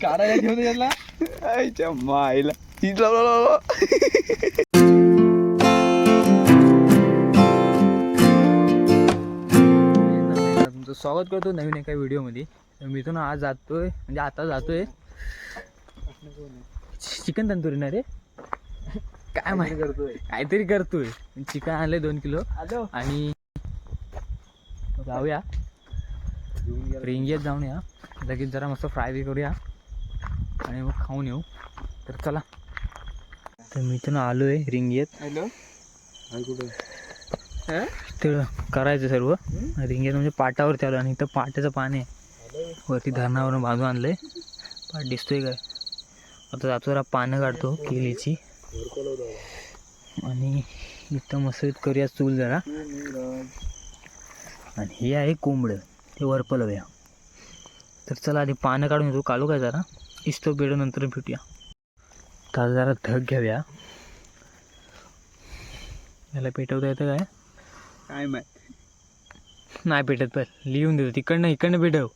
काढायला ठेवतो त्याला आईच्या माईला ती लाव, लाव, लाव, लाव. तुमचं स्वागत करतो नवीन एका व्हिडिओमध्ये मी इथून आज जातोय म्हणजे आता जातोय चिकन तंदुरी ना रे? काय माहिती करतोय काहीतरी करतोय. चिकन आणलंय दोन किलो. आणि जाऊया. रिंगियात जाऊन या. लगेच जरा मस्त फ्राय बी करूया. आणि मग खाऊन येऊ. तर चला. तर मी इथून आलोय रिंगियत हॅलो. हाय कुठं? ते करायचं सर्व. रिंगेत म्हणजे पाटावरती आलो आणि इथं पाट्याचं पाणी आहे. वरती धरणावरून बांधून आणलंय. पाट दिसतोय काय? आता जातो जरा पानं काढतो केलीची आणि इथं मस्त करूया चूल जरा. आणि हे आहे कोंबडं. ते वरपलवूया तर चला आधी पानं काढून येतो काढू काय जरा? इस्तो पेडो नंतर भेटूया. तर जरा धग घ्याव्या. याला पेटवता येतं काय? काय माहीत. नाही पेटत पण. लिहून देतो. तिकडनं इकडनं पेटव.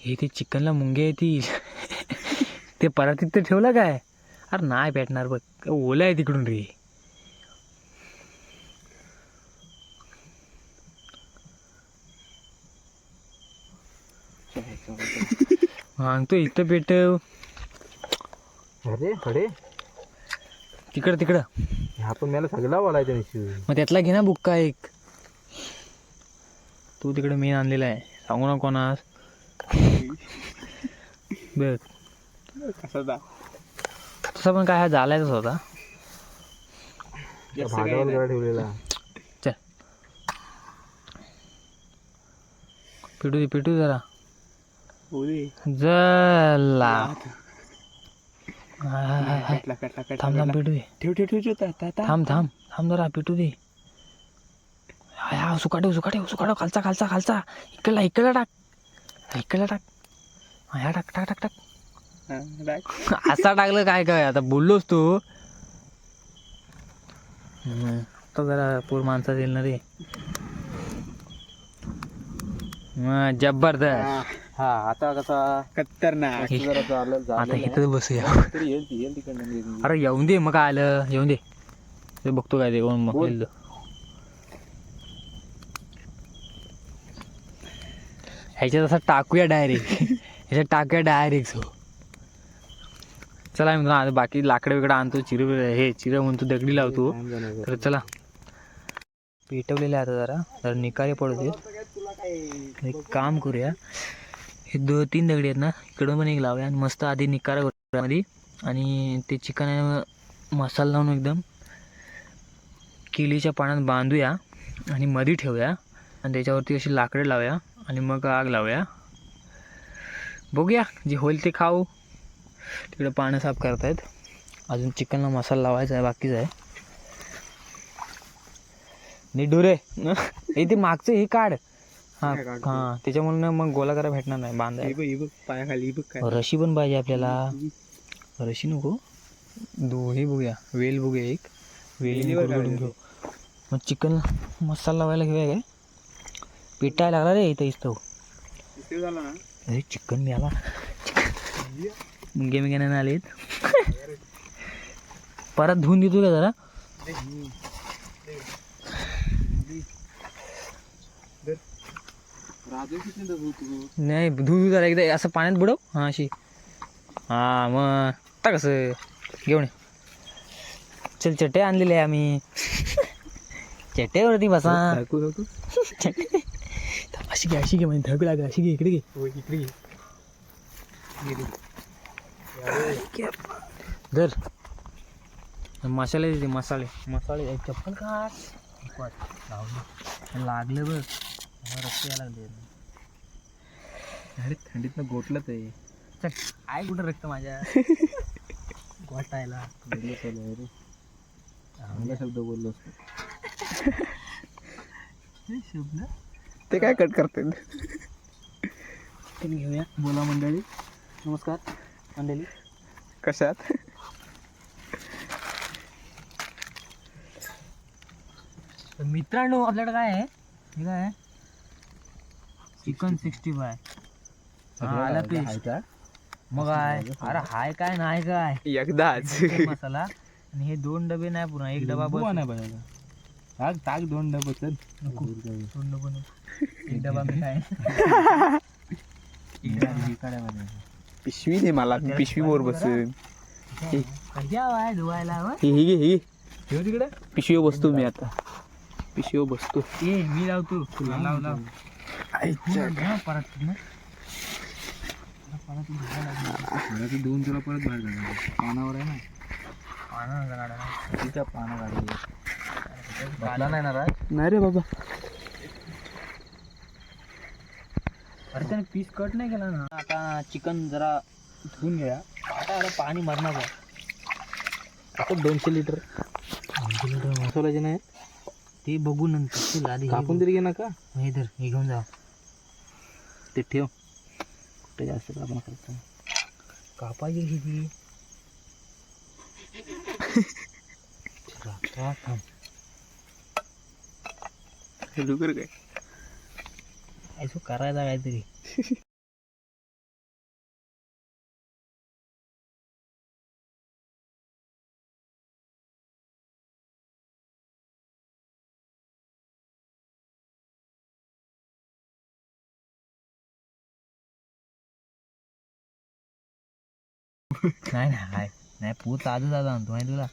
हे ते चिकनला मुंगे आहे ती ते परत तिथं ठेवलं काय? अरे नाही पेटणार बघ. ओलं आहे तिकडून रे. सांगतो इथं पेटव अरे खडे. तिकडं तिकडं. ह्या पण मला सगळा बोलायचा निश्चित मग त्यातला घे ना बुक्का एक. तू तिकडे मेन आणलेला आहे. सांगू ना कोणास. बघ. कसा तसा पण काय हा झालायच होता. ठेवलेला. चल. पिटू दे पिटू जरा. जला. थांब थांब पिटू दे. ठेव ठेव ठेव थांब थांब थांब जरा पिटू दे. हा सुका ठेव सुका ठेव सुका ठेव खालचा खालचा खालचा. इकडला इकडला टाक. इकडला टाक. ह्या टाक टाक टाक टाक. असा टाकलं काय काय? आता बोललोस तू. तो जरा पूर माणसात येईल ना रे. जबरदस्त हा आता कसा खतरनाक. जरा चाललं आता झालं इथं बसूया तरी येईल ती येईल तिकडनं अरे येऊन दे मग काय आलं. येऊन दे. ते बघतो काय ते कोण मग बोल. येईल तो. ह्याच्यात असं टाकूया डायरेक्ट ह्याच्यात टाकूया डायरेक्ट हो चला मी आता बाकी लाकडं वेगळं आणतो चिर हे चिरं म्हणतो दगडी लावतो. तर चला. पेटवलेलं आता जरा. जरा निकारे पडू दे. एक काम करूया. हे दो तीन दगडी आहेत ना इकडं पण एक लावूया आणि मस्त आधी निकारा करूया मध्ये आणि ते चिकन मसाला लावून एकदम केलीच्या पाण्यात बांधूया आणि मध्ये ठेवूया. आणि त्याच्यावरती अशी लाकडं लावूया आणि मग आग लावूया. बघूया जे होईल ते खाऊ. तिकडं पानं साफ करतायत. अजून चिकनला मसाला लावायचा आहे बाकीच आहे. नीट डुरे हे ते मागचं हे काढ. हां? हां त्याच्यामुळे मग गोला करा भेटणार नाही बांधायला पायाखाली रशी पण पाहिजे आपल्याला. रशी नको. दो हे बघूया वेल बघूया एक. काढायचं. घेऊ मग चिकन मसाला लावायला घेऊया काय? पिटायला लागला रे इथं इथं. ना. अरे चिकन मिळाला मुंगे मिंगे नाही आलेत. परत धुवून देतो का जरा? राजू किती तू नाही धुऊ धुऊ जरा एकदा असं पाण्यात बुडव. हां अशी. हां मग आता कसं? घेऊन ये. चल चटे आणलेले आहे आम्ही. चटेवरती बसा. चटे अशी घे अशी घे म्हणजे धग लाग अशी घे इकडे घे. हो इकडे घे. धर. मसाले देते मसाले. मसाले. एक चप्पल. लावलं. लागलं बघ. रक्त यायला लागले. अरे थंडीतनं गोठलं ते. चल आहे कुठं रक्त माझ्या? वाटायला चालू आहे रे. चांगला शब्द बोललो शब्द? ते काय कट करते? घेऊया. बोला मंडळी. नमस्कार. मंडळी. कशात? तर मित्रांनो आपल्याकडे काय आहे? हे काय आहे? Chicken sixty five. आला पेस्ट. मग आहे अरे हाय काय नाही काय? एकदाच. मसाला. आणि हे दोन डबे नाही पुन्हा एक डबा बस. नाही पाहिजे टाक टाक दोन डबे चल नको. दोन डबा नको. एक डबा मी काय पिशवी दे मला पिशवी वर बसून धुवायला हवं? हे हे घे हे घे. ठेव तिकडे. पिशवी बसतो मी आता. पिशवी बसतो. ए मी लावतो. लाव लाव. परत परत. दोन तुला परत बाहेर काढणार पानावर आहे ना? पानं नाही ना नाही रे बाबा. अरे त्याने पीस कट नाही केला ना? आता चिकन जरा धुवून घ्या आता अरे पाणी मरणार आता दोनशे लिटर दोनशे लिटर मसाल्याचे नाही? ते बघू नंतर चल आधी कापून. तरी घे ना का हे धर हे घेऊन जा. ते ठेव. कुठे जास्त कापून करतो कापायची किती थांब. डुकर काय? असं करायचा काहीतरी. नाही नाही हाय. नाही पूत आजच आजा आणतो माहिती तुला.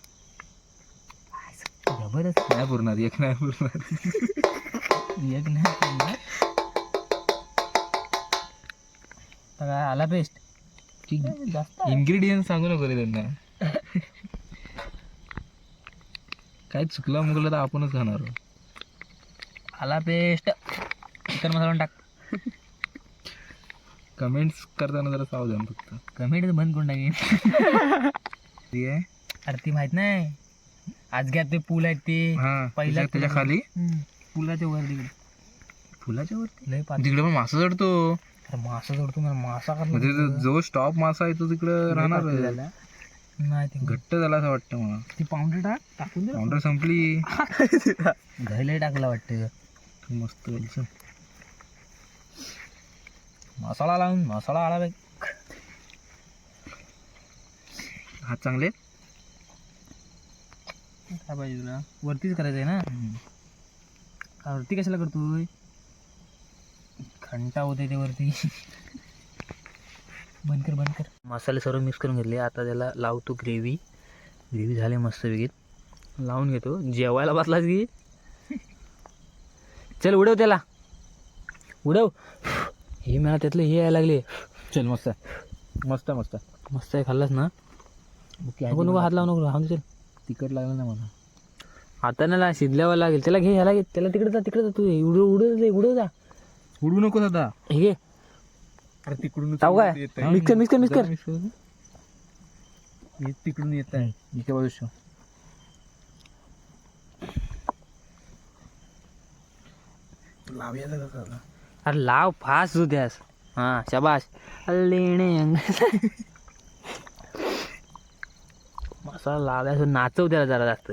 जबरदस्त. नाही पुरणार एक नाही पुरणार. एक नाही पुरणार. काय आला पेस्ट जास्त आहे. इन्ग्रेडियंट सांगू नको रे त्यांना. काय चुकला मुकला तर आपणच खाणार आला पेस्ट चिकन मसाला टाक. कमेंट्स करताना जरा सावधान फक्त. कमेंट बंद टाकेन ठीक आहे अरे ती माहीत नाही. आज घ्या ते पूल आहेत ते. हा पहिल्या त्याच्याखाली? हम्म, पुलाच्या वर तिकडे. फुलाच्या वरती? लय पात तिकडे पण मासा चढतो. अरे मासा जोडतो मला मासा का म्हणजे तो. जो स्टॉप मासा आहे तो तिकडे राहणार. आहे. नाही ते घट्ट झाला असं वाटतं मला. ती पावडर टाक टाकून दे. काउंटर संपली. घायला टाकला वाटतं. मस्त एकदम. मसाला लावून मसाला आला बाई हात चांगले? काय पाहिजे तुला? वरतीच करायचं आहे ना? वरती कशाला करतोय? घंटा होते ते वरती. बंद कर बंद कर. मसाले सर्व मिक्स करून घेतले. आता त्याला लावतो ग्रेव्ही ग्रेव्ही झाली मस्त वेगळीत लावून घेतो. जेवायला बसलाच की? चल उडव त्याला. उडव. हे मला त्यातलं हे यायला लागले. चल मस्त मस्त मस्त मस्त आहे खाल्लास ना? नको नको हात लावू नको दे चल तिखट लागलं ना मला. हाताने ला शिजल्यावर लागेल. त्याला घे ह्याला घे. त्याला तिकडे जा तिकडे जा तू. उडव दे उडव जा. उडू नको दादा. हे घे. अरे तिकडून चावू काय? मिक्स कर मिक्स कर मिक्स कर तिकडून येत आहे. इथे बाजू शो लावूया का अरे लाव फास्ट तू त्यास हा शाबाश लेणे. मसाला लावल्या नाचव त्याला जरा जास्त.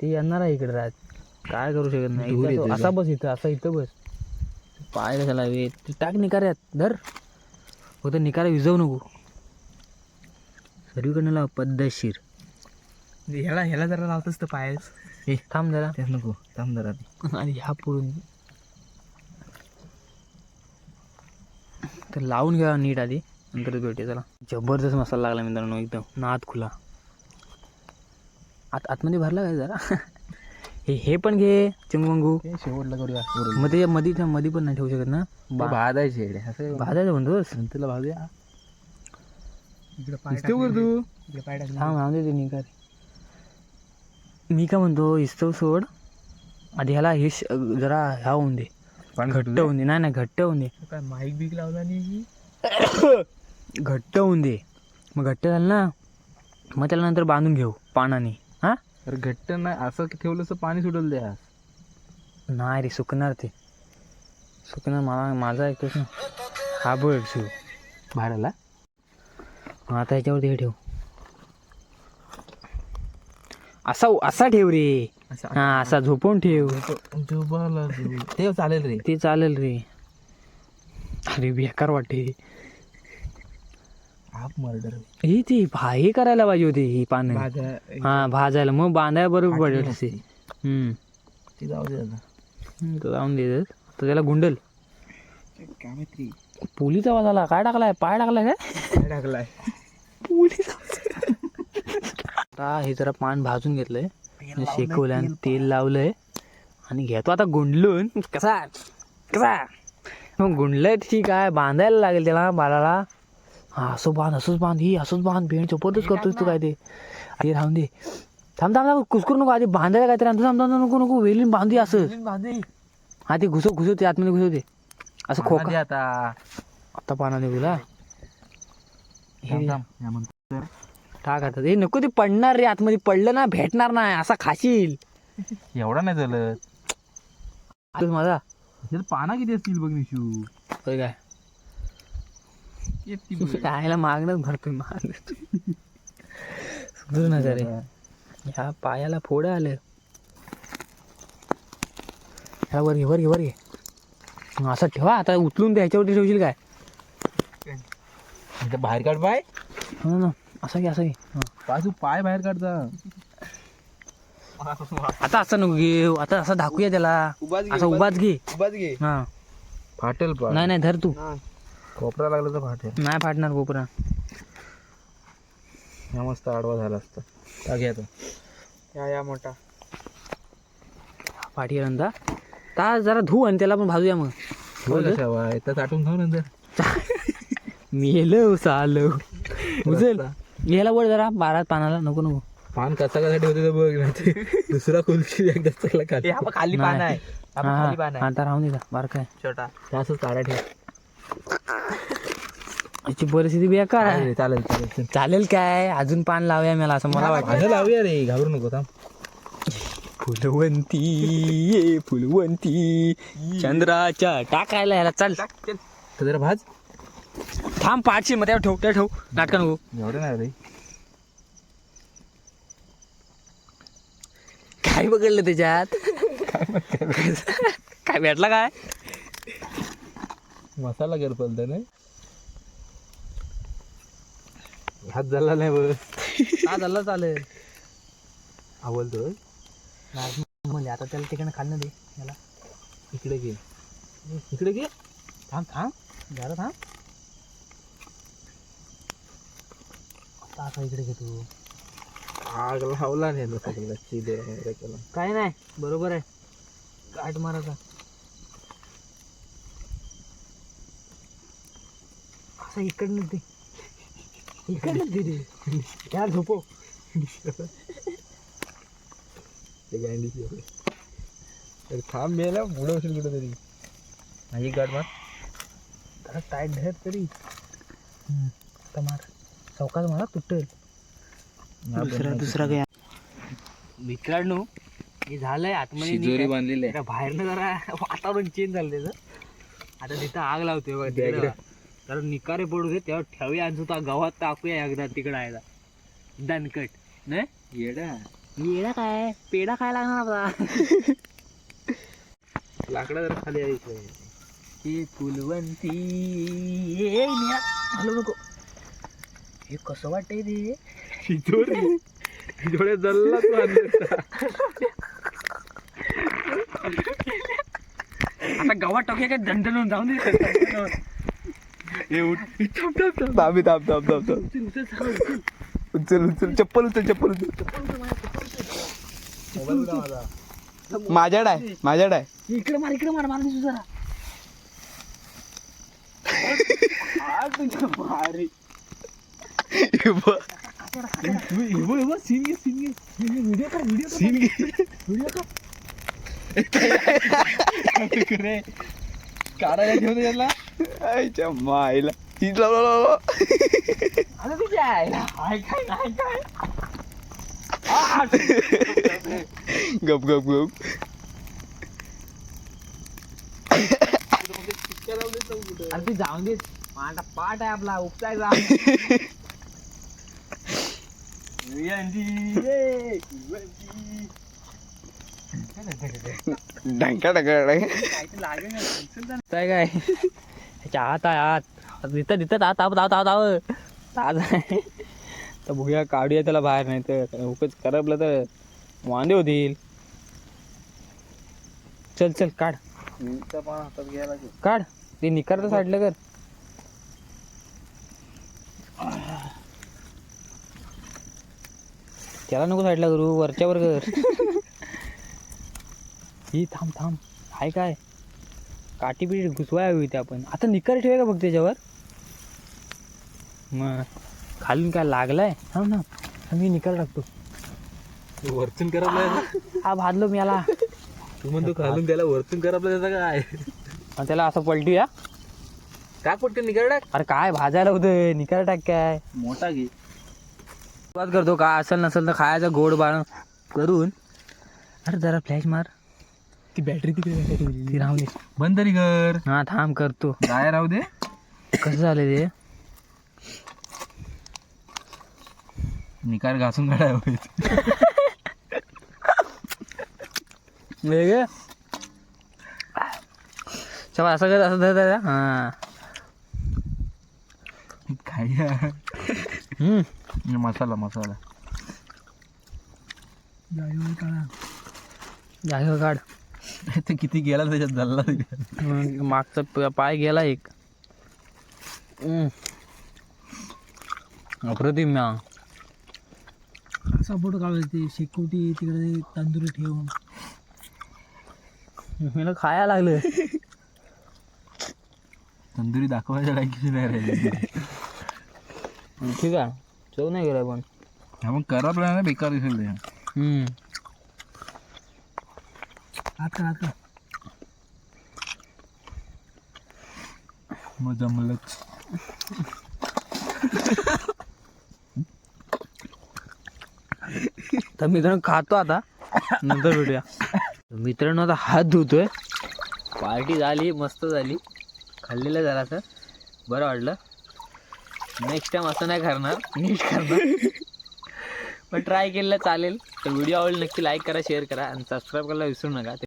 ते येणार आहे इकडे राहत काय करू शकत नाही. असा बस इथं असा इथं बस. पाय कशाला टाक निकाऱ्यात. धर. फक्त निकारा विजवू नको. सर्वीकडनं लाव पद्धतशीर. ह्याला ह्याला जरा लावतोस तर पायच. ए थांब जरा. नको. थांब जरा. आणि ह्या पुढून. तर लावून घ्या नीट आधी नंतर भेटे चला. जबरदस्त मसाला लागला मित्रांनो एकदम. नाद खुला. आत आतमध्ये भरला काय जरा? हे हे पण घे चिंगमंगू ते शेवटला करूया. मग ते मध्ये त्या मध्ये पण नाही ठेवू शकत ना? भाजायचे इकडे. असं भाजायचं म्हणतोस? तुला भाजूया. कर तू. निकार मी काय म्हणतो इस्तव सोड. आधी ह्याला हे जरा ह्या होऊन दे. पाणी घट्ट होऊन दे. नाही नाही घट्ट होऊन दे. काय माईक बीक लावला नाही घट्ट होऊन दे. मग घट्ट झालं ना मग त्याला नंतर बांधून घेऊ पानाने. हां? अरे घट्ट नाही असं ठेवलं तर पाणी सुटल द्या. नाही रे सुकणार ते. सुकणार मला माझा ऐकतोच ना हा बघ शिव. बाहेर आला मग आता ह्याच्यावरती हे ठेव. असा असा ठेव रे. हा असा झोपून ठेव. ते चालेल रे. ते चालेल रे. अरे बेकार वाटते हाफ मर्डर. ही ती भा हे करायला पाहिजे होती ही पानं. हा भाजायला. मग बांधायला बरोबर पडेल असे. हम्म. ती जाऊ दे जाऊन दे तर त्याला गुंडल. पोलीचा आवाज आला. काय टाकलाय? पाय टाकलाय काय? टाकलाय. आता हे जरा पान भाजून घेतलंय. शेकवलंय आणि तेल लावलंय. आणि घेतो आता गुंडलून. कसा कसा मग गुंडलंय ठीक आहे बांधायला लागेल त्याला बाळाला. हा असं बांध असंच बांध ही असंच बांध भेण चोपतच करतोस तू काय ते? अरे राहून दे. थांब थांब थांब कुसकरू नको आधी बांधायला काहीतरी आणतो. थांब थांब थांब, नको नको वेलीन बांधी असं. बांधे. हा ते घुसव घुसव ते आतमध्ये घुसव ते. असं खोका. आता. आता पाना तुला हे टाक आता हे नको ते पडणार रे आतमध्ये पडलं ना भेटणार नाही असा खाशील. एवढा नाही झालं माझा. ह्याच्यात पाना किती असतील बघ निशू? होय काय? किती बघ. खायला मागणंच भरतो माग सुधरू नका रे. ह्या पायाला फोड आलं. ह्या वर घे वर घे वर घे. हं, असं ठेवा आता उचलून ते ह्याच्यावरती ठेवशील काय? इथं बाहेर काढ पाय हो ना. असं घे असं घे हं. पासू पाय बाहेर काढता आता असं नको घे आता असं दाखवूया त्याला. असं उभाच घे. उभाच घे. हा. फाटेल पाय. नाही नाही धर तू. कोपरा लागला तर फाटेल. नाही फाटणार कोपरा. हा मस्त आडवा झाला असता. टाक आता. या या मोठा. पाठी रंदा ता. जरा धू आणि त्याला पण भाजूया मग. ताटून खाऊ नंतर. मेलो सालो. उचल. याला वर जरा बारात पानाला नको नको. पान कसा कसा ठेवते तर बघ नाही ते. दुसरा खुलशी एकदा चांगला खाली खाली पान आहे. आता राहून दे बार काय छोटा. असं काढा ठेव. याची परिस्थिती बेकार आहे. चालेल चालेल चालेल काय अजून पान लावूया मला असं मला वाटतं. लावूया रे घाबरू नको थांब. फुलवंती ये फुलवंती. चंद्राच्या टाकायला याला चल. तर जरा भाज. थांब पाठशी मग त्यावर ठेव त्या ठेव. नाटका नको. एवढं नाही रे. काय बघडलं त्याच्यात? काय भेटला काय? मसाला कर पलत नाही हात झाला नाही बस हा झालं चालेल आवडतो म्हणजे आता त्याला तिकडे खाल्लं दे याला. इकडे घे. इकडे घे. थांब थांब. जरा थांब. असा इकडे घे तू. आग लावला नाही ना सगळं वगैरे केला काय नाही बरोबर आहे. काट मारायचा असं इकडनं दे. इकडनं दे रे. या झोपो. ते गांडी तर थांब मेला पुढे असेल कुठं तरी माझी गाठ मार. जरा टाईट धर तरी. आता चौकात मारा तुटेल. दुसरा दुसरा काय मित्रांनो हे झालंय आतमध्ये शिजोरी बांधलेली काय. जरा बाहेरनं जरा वातावरण चेंज झालं त्याचं. आता तिथं आग लावतोय बघ तिकडं. जरा निकारे पडू दे तेव्हा ठेवूया आणि सुद्धा गव्हात टाकूया एकदा तिकडं आहे दणकट. नाही? येडा. येडा काय? पेढा काय लागणार आता. लाकडा जरा खाली आहे हे फुलवंती. हलू नको. हे कसं वाटतंय ते शिजोरी शिजोऱ्या जल्ला तू. आता गव्हात टाकूया काय दंडन जाऊन दे ए, उठ. थांब, थांब, थांब. थांब. उचल उचल चप्पल उचल चप्पल उचल माझ्याकडे आहे माझ्याकडे आहे इकडे मार इकडे मार मार दिसू जरा हे बघ. हे बघ, हे बघ, सीन घे, सीन घे. व्हिडिओ कर व्हिडिओ सीन घे. व्हिडिओ कर रे. काढायला घेऊन यायला आईच्या मायला सीन लाव, आता तुझ्या आईला हाय काय नाही काय गप गप गप अरे ती जाऊन दे पाट पाट आहे आपला उपचायचा डंका डंका काय त्याच्या आत आहे आत दिसतं दिसतं आत आत आत आत ताज आहे तर बघूया काढूया त्याला बाहेर नाही तर. उगच करपलं तर वांदे होतील चल चल काढ पण हातात घ्यायला काढ ते निकारचं साडलं कर त्याला नको साईडला करू वरच्यावर कर. ही थांब थांब. हाय काय? काठी बिटी घुसवाय हवी ते आपण. आता निकार ठेवाय का बघ त्याच्यावर? मग खालून काय लागलाय? थांब ना मी निकाल टाकतो. वरतून करायला हा भाजलो मी याला. तू म्हणतो खालून त्याला वरतून करायला त्याचा काय? त्याला असं पलटूया. टाक पटकन निघाड अरे काय भाजायला होतं निकाल टाक काय? मोठा घे. सुरुवात करतो. का असेल नसेल तर खायचा गोड बाळ करून. अरे जरा फ्लॅश मार. ती बॅटरी तिकडे ती राहू दे. बंद तरी कर. हा थांब करतो. काय राहू दे. कसं झालं ते? निकार घासून काढाय वेग चल असं कर असं धर हा. काय हम्म. मसाला मसाला. जागेवर काढ. ते किती गेला त्याच्यात झाला मग मागचा प- पाय गेला एक. हम्म. अप्रतिम ना. असा फोटो काढायचा ते शेकोटी तिकडे तंदुरी ठेवून. मला खायला लागलं. तंदुरी दाखवायच्या लायकीची नाही राहिली ठीक आहे. चव नाही गेला पण. हा मग करापला ना बेकार दिसेल ते. हम्म. का मग जमलंच. तर मित्रांनो खातो आता. नंतर भेटूया. मित्रांनो आता हात धुतोय. पार्टी झाली मस्त झाली. खाल्लेलं जरा असं बरं वाटलं. नेक्स्ट टाइम असं नाही करणार. नीट करणार. पण ट्राय केलेलं चालेल. तर व्हिडिओ आवडला नक्की लाईक करा शेअर करा आणि सबस्क्राईब करायला विसरू नका.